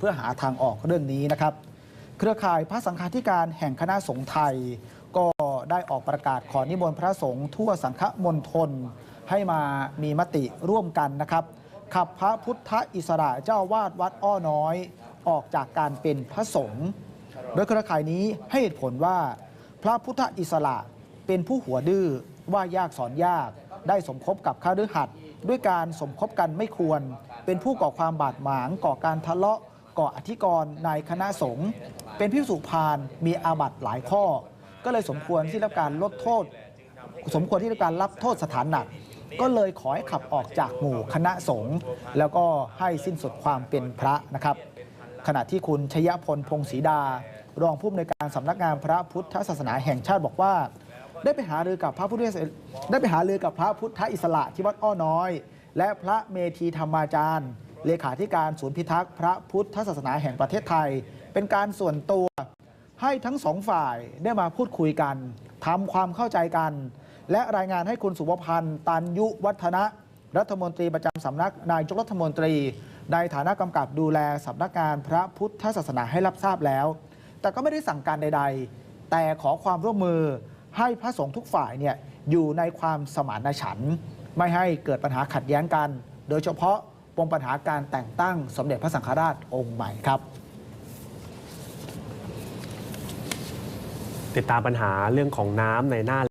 เพื่อหาทางออกเรื่องนี้นะครับ เครือข่ายพระสังฆาธิการแห่งคณะสงฆ์ไทย ก็ได้ออกประกาศขอนิมนต์พระสงฆ์ทั่วสังฆมณฑลให้มามีมติร่วมกันนะครับ ขับพระพุทธอิสระเจ้าวาดวัดอ้อน้อย ออกจากการเป็นพระสงฆ์โดยเครือข่ายนี้ให้เหตุผลว่า พระพุทธอิสระเป็นผู้หัวดื้อว่ายากสอนยาก ได้สมคบกับข้าฤหัสด้วยการสมคบกันไม่ควร เป็นผู้ก่อความบาดหมางก่อการทะเลาะ ก่ออธิกรณ์ในคณะสงฆ์เป็นพิสุพานมีอาบัติหลายข้อ ก็เลยสมควรที่รับการลดโทษ สมควรที่รับการรับโทษสถานหนัก ก็เลยขอให้ขับออกจากหมู่คณะสงฆ์แล้วก็ให้สิ้นสุดความเป็นพระนะครับ ขณะที่คุณชยพลพงศรีดา รองผู้อำนวยการสำนักงานพระพุทธศาสนาแห่งชาติบอกว่า ได้ไปหารือกับพระพุทธได้ไปหารือกับพระพุทธอิสระที่วัดอ้อน้อย และพระเมธีธรรมาจารย์ เลขาธิการศูนย์พิทักษ์พระพุทธศาสนาแห่งประเทศไทย เป็นการส่วนตัวให้ทั้งสองฝ่ายได้มาพูดคุยกันทำความเข้าใจกัน และรายงานให้คุณสุวพันธ์ตันยุวัฒนะรัฐมนตรีประจำสำนักนายกรัฐมนตรี ในฐานะกำกับดูแลสำนักงานพระพุทธศาสนาให้รับทราบแล้ว แต่ก็ไม่ได้สั่งการใด ๆ แต่ขอความร่วมมือให้พระสงฆ์ทุกฝ่ายเนี่ยอยู่ในความสมานฉันท์ไม่ให้เกิดปัญหาขัดแย้งกัน โดยเฉพาะ มปัญหาการแต่งตั้งสมเด็จพระสังฆราชองค์ใหม่ครับ ติดตามปัญหาเรื่องของน้ำในหน้า